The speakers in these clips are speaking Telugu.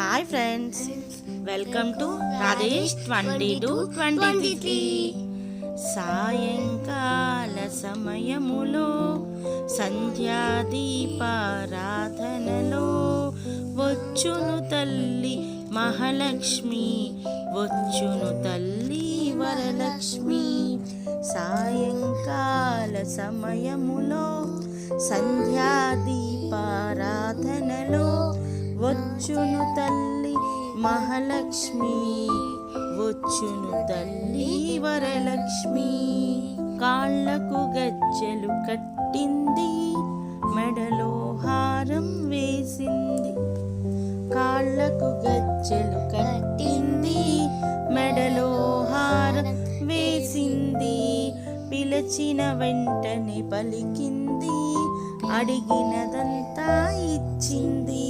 Hi friends welcome to Rajesh twenty two twenty three సాయంకాల సమయములో సంధ్యాదీపారాధనలో వచ్చును తల్లి మహాలక్ష్మి వచ్చును తల్లి వరలక్ష్మి సాయంకాల సమయములో సంధ్యాదీపారాధనలో వచ్చును తల్లి మహాలక్ష్మి వచ్చును తల్లి వరలక్ష్మి. కాళ్ళకు గజ్జెలు కట్టింది మెడలో హారం వేసింది. కాళ్ళకు గజ్జెలు కట్టింది మెడలో హారం వేసింది. పిలిచిన వెంటనే పలికింది అడిగినదంతా ఇచ్చింది.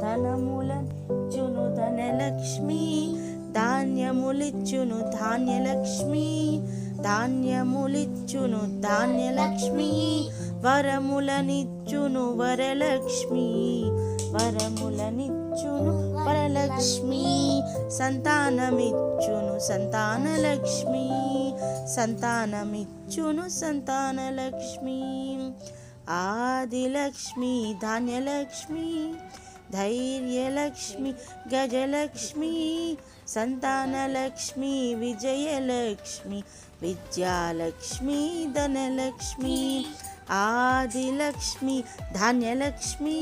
ధనములచ్చును ధనలక్ష్మి. ధాన్యములిచ్చును ధాన్యలక్ష్మి. ధాన్యములిచ్చును ధాన్యలక్ష్మి. వరములనిచ్చును వరలక్ష్మి. వరములనిచ్చును వరలక్ష్మి. సంతానమిచ్చును సంతానలక్ష్మి. సంతానమిచ్చును సంతానలక్ష్మి. ఆదిలక్ష్మి ధాన్యలక్ష్మి. ధైర్యలక్ష్మి గజలక్ష్మి సంతానలక్ష్మి విజయలక్ష్మి విద్యాలక్ష్మి ధనలక్ష్మి ఆదిలక్ష్మి ధాన్యలక్ష్మి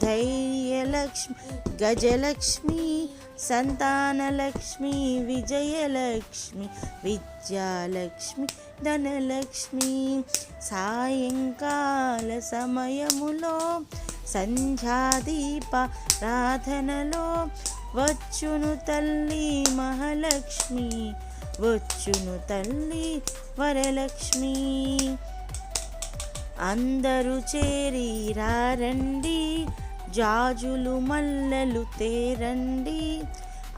ధైర్యలక్ష్మి గజలక్ష్మి సంతానలక్ష్మి విజయలక్ష్మి విద్యాలక్ష్మి ధనలక్ష్మి సాయంకాల సమయములో సంధ్యాదీప వచ్చును తల్లి మహాలక్ష్మి వచ్చును తల్లి వరలక్ష్మి. అందరూ చేరి రారండి జాజులు మల్లెలు తేరండి.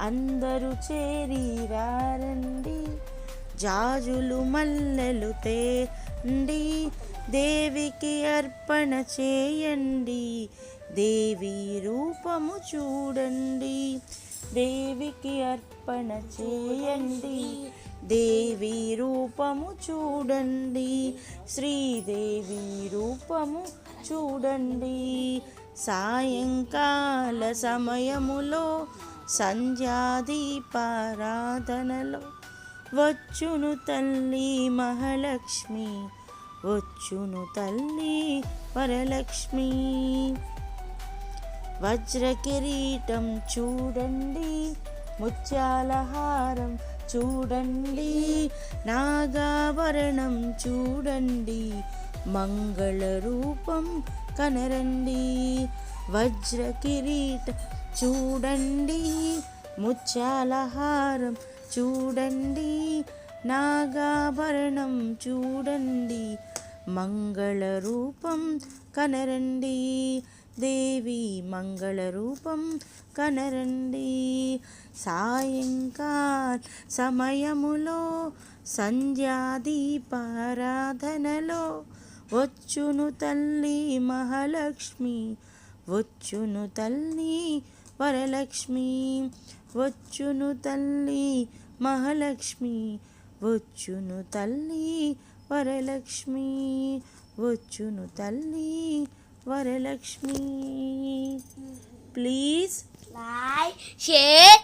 అందరూ చేరి రారండి. జాజులు మల్లెలు తేండి దేవికి అర్పణ చేయండి. దేవి రూపము చూడండి. దేవికి అర్పణ చేయండి. దేవి రూపము చూడండి. శ్రీదేవి రూపము చూడండి. సాయంకాల సమయములో సంధ్యాదీపారాధనలో వచ్చును తల్లి మహాలక్ష్మి వచ్చును తల్లి వరలక్ష్మి. వజ్ర కిరీటం చూడండి ముత్యాల హారం చూడండి నాగాభరణం చూడండి మంగళ రూపం కనరండి. వజ్ర కిరీటం చూడండి ముత్యాల హారం చూడండి నాగాభరణం చూడండి మంగళ రూపం కనరండి. దేవి మంగళ రూపం కనరండి. సాయంకాల సమయములో సంధ్యాదీపారాధనలో వచ్చును తల్లి మహాలక్ష్మి వచ్చును తల్లి వరలక్ష్మి వచ్చును తల్లి మహాలక్ష్మి వచ్చును తల్లి వరలక్ష్మి వచ్చును తల్లి వరలక్ష్మి ప్లీజ్ like, share,